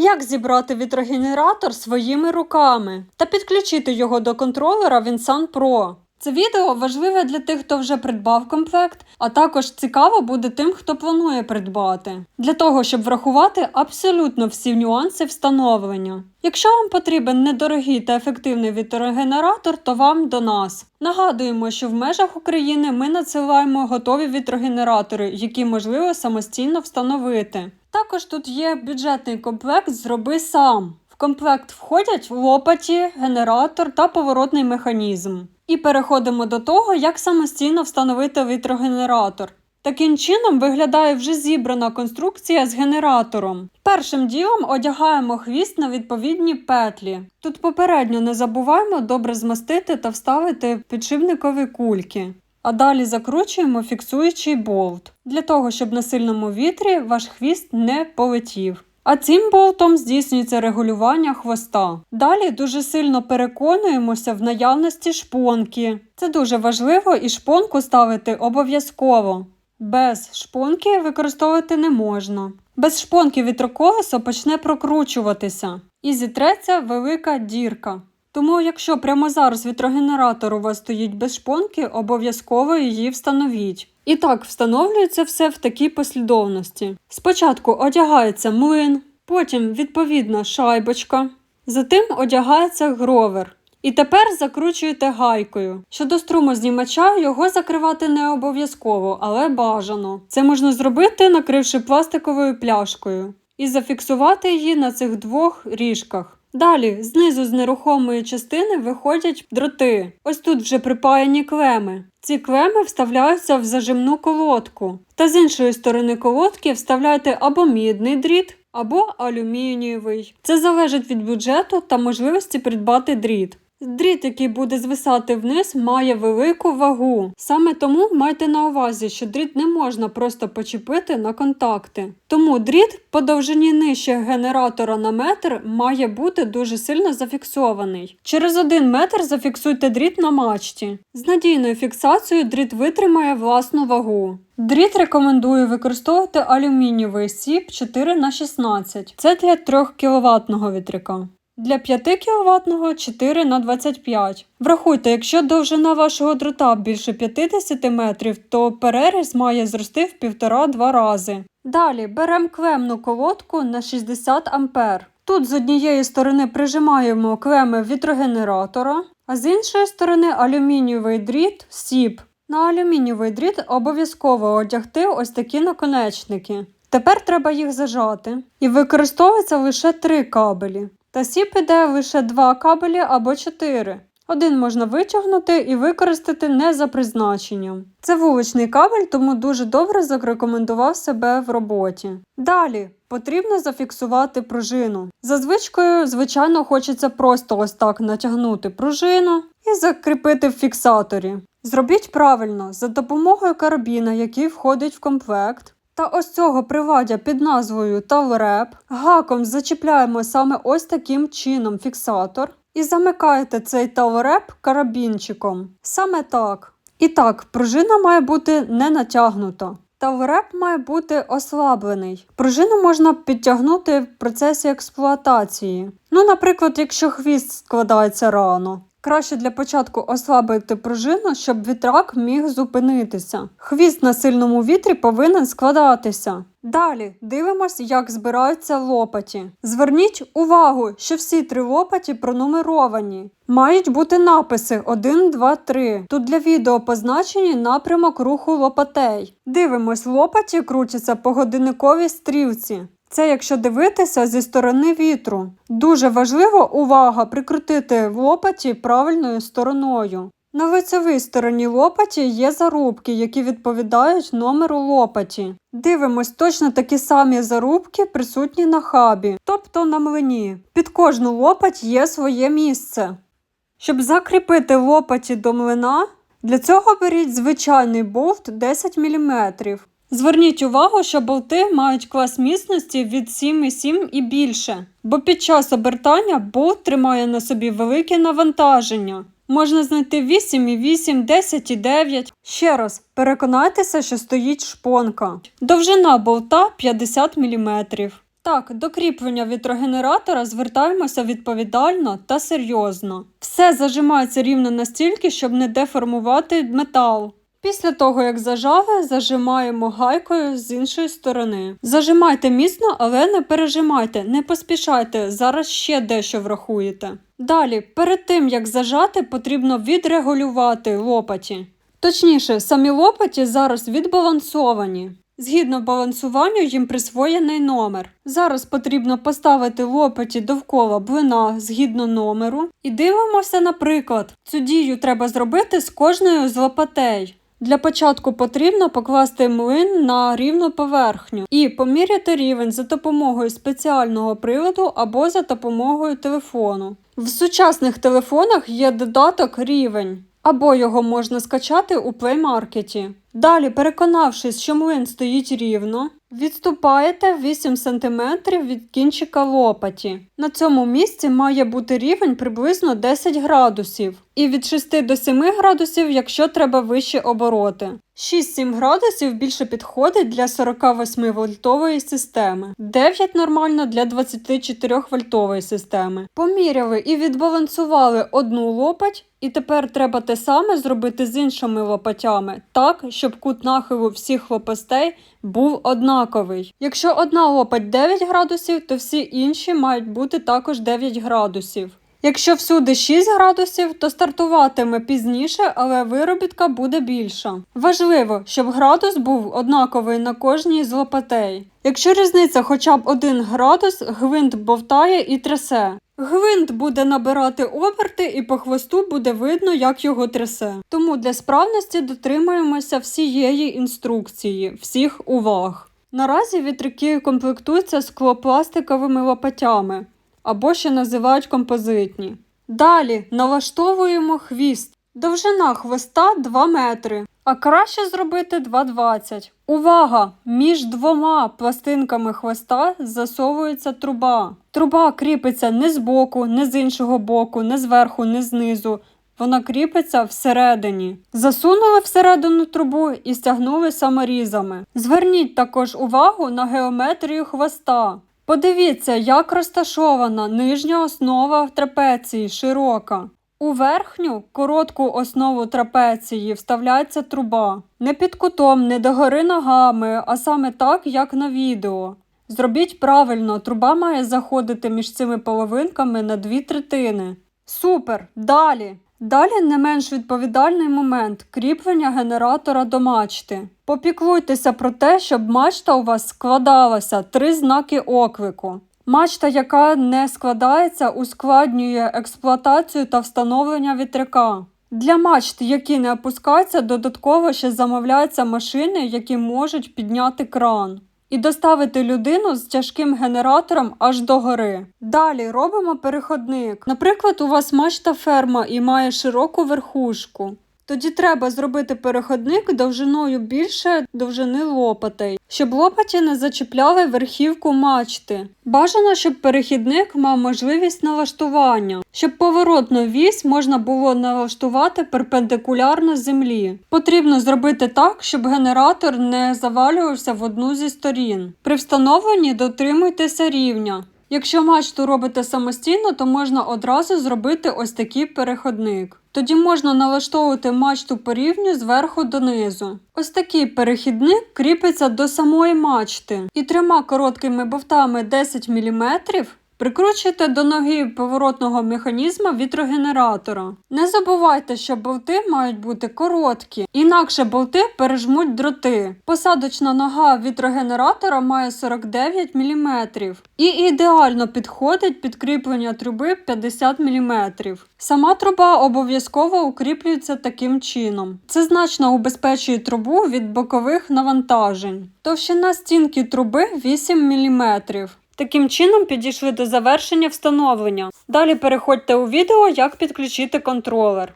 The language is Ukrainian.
Як зібрати вітрогенератор своїми руками та підключити його до контролера Vinsan Pro. Це відео важливе для тих, хто вже придбав комплект, а також цікаво буде тим, хто планує придбати, для того, щоб врахувати абсолютно всі нюанси встановлення. Якщо вам потрібен недорогий та ефективний вітрогенератор, то вам до нас. Нагадуємо, що в межах України ми надсилаємо готові вітрогенератори, які можливо самостійно встановити. Також тут є бюджетний комплект Зроби сам. В комплект входять лопаті, генератор та поворотний механізм. І переходимо до того, як самостійно встановити вітрогенератор. Таким чином виглядає вже зібрана конструкція з генератором. Першим ділом одягаємо хвіст на відповідні петлі. Тут попередньо не забуваємо добре змастити та вставити підшипникові кульки. А далі закручуємо фіксуючий болт для того, щоб на сильному вітрі ваш хвіст не полетів. А цим болтом здійснюється регулювання хвоста. Далі дуже сильно переконуємося в наявності шпонки. Це дуже важливо і шпонку ставити обов'язково. Без шпонки використовувати не можна. Без шпонки вітроколесо почне прокручуватися і зітреться велика дірка. Тому, якщо прямо зараз вітрогенератор у вас стоїть без шпонки, обов'язково її встановіть. І так встановлюється все в такій послідовності. Спочатку одягається млин, потім відповідна шайбочка, затим одягається гровер. І тепер закручуєте гайкою. Щодо струмознімача, його закривати не обов'язково, але бажано. Це можна зробити, накривши пластиковою пляшкою, і зафіксувати її на цих двох ріжках. Далі, знизу з нерухомої частини виходять дроти. Ось тут вже припаяні клеми. Ці клеми вставляються в зажимну колодку. Та з іншої сторони колодки вставляйте або мідний дріт, або алюмінієвий. Це залежить від бюджету та можливості придбати дріт. Дріт, який буде звисати вниз, має велику вагу. Саме тому майте на увазі, що дріт не можна просто почепити на контакти. Тому дріт по довжині нижче генератора на метр має бути дуже сильно зафіксований. Через один метр зафіксуйте дріт на мачті. З надійною фіксацією дріт витримає власну вагу. Дріт рекомендую використовувати алюмінієвий сіп 4х16. Це для 3 кВт вітряка. Для 5 кВт 4 на 25. Врахуйте, якщо довжина вашого дрота більше 50 метрів, то переріз має зрости в 1,5-2 рази. Далі беремо клемну колодку на 60 А. Тут з однієї сторони прижимаємо клеми вітрогенератора, а з іншої сторони алюмінієвий дріт сіп. На алюмінієвий дріт обов'язково одягти ось такі наконечники. Тепер треба їх зажати. І використовується лише три кабелі. Та сіп іде лише два кабелі або чотири. Один можна витягнути і використати не за призначенням. Це вуличний кабель, тому дуже добре зарекомендував себе в роботі. Далі потрібно зафіксувати пружину. За звичкою, звичайно, хочеться просто ось так натягнути пружину і закріпити в фіксаторі. Зробіть правильно за допомогою карабіна, який входить в комплект. Та ось цього привадя під назвою Тавреп гаком зачіпляємо саме ось таким чином фіксатор і замикаєте цей тавреп карабінчиком. Саме так. І так, пружина має бути не натягнута. Тавреп має бути ослаблений. Пружину можна підтягнути в процесі експлуатації. Ну, наприклад, якщо хвіст складається рано. Краще для початку ослабити пружину, щоб вітрак міг зупинитися. Хвіст на сильному вітрі повинен складатися. Далі дивимось, як збираються лопаті. Зверніть увагу, що всі три лопаті пронумеровані. Мають бути написи 1, 2, 3. Тут для відео позначені напрямок руху лопатей. Дивимось, лопаті крутяться по годинниковій стрілці. Це якщо дивитися зі сторони вітру. Дуже важливо увага прикрутити лопаті правильною стороною. На лицевій стороні лопаті є зарубки, які відповідають номеру лопаті. Дивимось точно такі самі зарубки присутні на хабі, тобто на млині. Під кожну лопать є своє місце. Щоб закріпити лопаті до млина, для цього беріть звичайний болт 10 мм. Зверніть увагу, що болти мають клас міцності від 7,7 і більше, бо під час обертання болт тримає на собі велике навантаження. Можна знайти 8,8, 10,9. Ще раз, переконайтеся, що стоїть шпонка. Довжина болта 50 мм. Так, до кріплення вітрогенератора звертаємося відповідально та серйозно. Все зажимається рівно настільки, щоб не деформувати метал. Після того, як зажали, зажимаємо гайкою з іншої сторони. Зажимайте міцно, але не пережимайте, не поспішайте, зараз ще дещо врахуєте. Далі, перед тим як зажати, потрібно відрегулювати лопаті. Точніше, самі лопаті зараз відбалансовані. Згідно балансуванню їм присвоєний номер. Зараз потрібно поставити лопаті довкола блина згідно номеру і дивимося, наприклад, цю дію треба зробити з кожною з лопатей. Для початку потрібно покласти млин на рівну поверхню і поміряти рівень за допомогою спеціального приладу або за допомогою телефону. В сучасних телефонах є додаток рівень, або його можна скачати у Market. Далі, переконавшись, що млин стоїть рівно, відступаєте 8 см від кінчика лопаті. На цьому місці має бути рівень приблизно 10 градусів, і від 6 до 7 градусів, якщо треба вищі обороти. 6-7 градусів більше підходить для 48 вольтової системи, 9 нормально для 24 вольтової системи. Поміряли і відбалансували одну лопать, і тепер треба те саме зробити з іншими лопатями, так, щоб кут нахилу всіх лопастей був однаковий. Якщо одна лопать 9 градусів, то всі інші мають бути також 9 градусів. Якщо всюди 6 градусів, то стартуватиме пізніше, але виробітка буде більша. Важливо, щоб градус був однаковий на кожній з лопатей. Якщо різниця хоча б 1 градус, гвинт бовтає і трясе. Гвинт буде набирати оберти і по хвосту буде видно, як його трясе. Тому для справності дотримуємося всієї інструкції, всіх уваг. Наразі вітряки комплектуються склопластиковими лопатями або ще називають композитні. Далі налаштовуємо хвіст. Довжина хвоста 2 метри, а краще зробити 2,20. Увага! Між двома пластинками хвоста засовується труба. Труба кріпиться не з боку, не з іншого боку, не зверху, не знизу. Вона кріпиться всередині. Засунули всередину трубу і стягнули саморізами. Зверніть також увагу на геометрію хвоста. Подивіться, як розташована нижня основа в трапеції широка. У верхню коротку основу трапеції вставляється труба. Не під кутом, не догори ногами, а саме так, як на відео. Зробіть правильно, труба має заходити між цими половинками на дві третини. Супер! Далі! Далі не менш відповідальний момент кріплення генератора до мачти. Попіклуйтеся про те, щоб мачта у вас складалася три знаки оклику. Мачта, яка не складається, ускладнює експлуатацію та встановлення вітряка. Для мачт, які не опускаються, додатково ще замовляються машини, які можуть підняти кран. І доставити людину з тяжким генератором аж до гори. Далі робимо переходник. Наприклад, у вас мачта ферма і має широку верхушку. Тоді треба зробити переходник довжиною більше довжини лопатей, щоб лопаті не зачіпляли верхівку мачти. Бажано, щоб перехідник мав можливість налаштування, щоб поворотну вісь можна було налаштувати перпендикулярно землі. Потрібно зробити так, щоб генератор не завалювався в одну зі сторін. При встановленні дотримуйтеся рівня. Якщо мачту робите самостійно, то можна одразу зробити ось такий переходник. Тоді можна налаштовувати мачту по рівню зверху донизу. Ось такий перехідник кріпиться до самої мачти і трьома короткими бовтами 10 мм Прикручуйте до ноги поворотного механізма вітрогенератора. Не забувайте, що болти мають бути короткі, інакше болти пережмуть дроти. Посадочна нога вітрогенератора має 49 мм і ідеально підходить під кріплення труби 50 мм. Сама труба обов'язково укріплюється таким чином. Це значно убезпечує трубу від бокових навантажень. Товщина стінки труби 8 мм. Таким чином підійшли до завершення встановлення. Далі переходьте у відео, як підключити контролер.